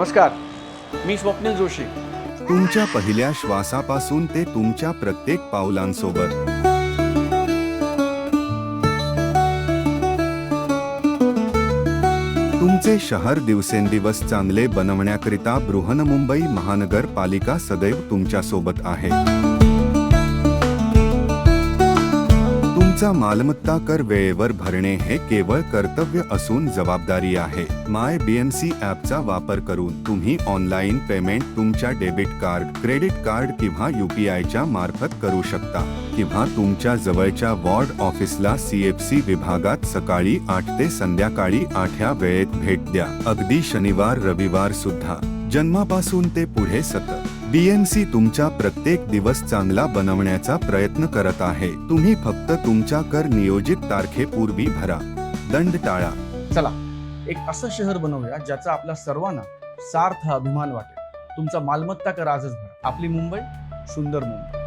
नमस्कार. मी स्वप्नील जोशी. तुमच्या पहिल्या श्वासापासून ते तुमच्या प्रत्येक पावलांसोबत. तुमचे शहर दिवसेंदिवस चांगले बनवण्याकरिता बृहन्मुंबई महानगरपालिका सदैव तुमच्यासोबत आहे. तुमचा मालमत्ता कर वेळेवर भरणे हे केवळ कर्तव्य असून जबाबदारी आहे. माय बीएमसी ॲपचा वापर करून तुम्ही ऑनलाईन पेमेंट तुमच्या डेबिट कार्ड क्रेडिट कार्ड किंवा यूपीआयच्या मार्फत करू शकता किंवा तुमच्या जवळच्या वॉर्ड ऑफिसला सीएफसी विभागात सकाळी आठ ते संध्याकाळी आठ या वेळेत भेट द्या. अगदी शनिवार रविवार सुद्धा. जन्मापासून ते पुढे सतत. बीएमसी तुमचा प्रत्येक दिवस चांगला बनवण्याचा प्रयत्न करत आहे. तुम्ही फक्त तुमच्या कर नियोजित तारखेपूर्वी भरा. दंड टाळा. चला एक असं शहर बनवूया ज्याचा आपल्या सर्वांना सार्थ अभिमान वाटेल. तुमचा मालमत्ता कर आजच भरा. आपली मुंबई सुंदर मुंबई.